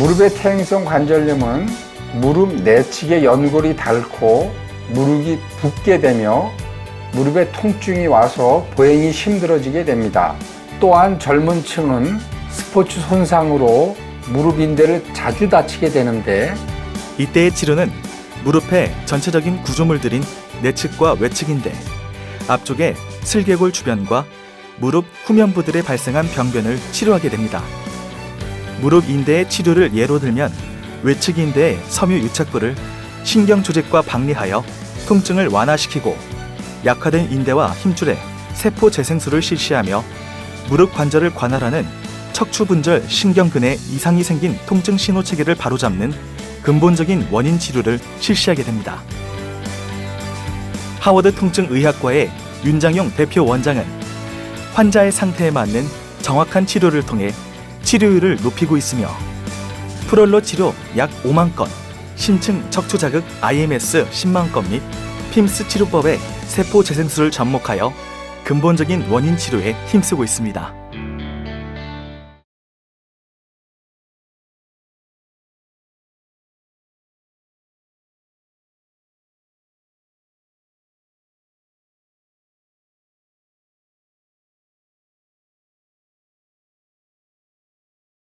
무릎의 퇴행성 관절염은 무릎 내측의 연골이 닳고 무릎이 붓게 되며 무릎에 통증이 와서 보행이 힘들어지게 됩니다. 또한 젊은 층은 스포츠 손상으로 무릎 인대를 자주 다치게 되는데 이때의 치료는 무릎의 전체적인 구조물들인 내측과 외측인대, 앞쪽의 슬개골 주변과 무릎 후면부들에 발생한 병변을 치료하게 됩니다. 무릎 인대의 치료를 예로 들면 외측 인대의 섬유 유착부를 신경 조직과 박리하여 통증을 완화시키고 약화된 인대와 힘줄에 세포 재생술을 실시하며 무릎 관절을 관할하는 척추분절 신경근에 이상이 생긴 통증 신호 체계를 바로잡는 근본적인 원인 치료를 실시하게 됩니다. 하워드 통증 의학과의 윤장용 대표 원장은 환자의 상태에 맞는 정확한 치료를 통해 치료율을 높이고 있으며 프롤로 치료 약 5만 건, 심층 척추 자극 IMS 10만 건 및 핌스 치료법의 세포 재생술을 접목하여 근본적인 원인 치료에 힘쓰고 있습니다.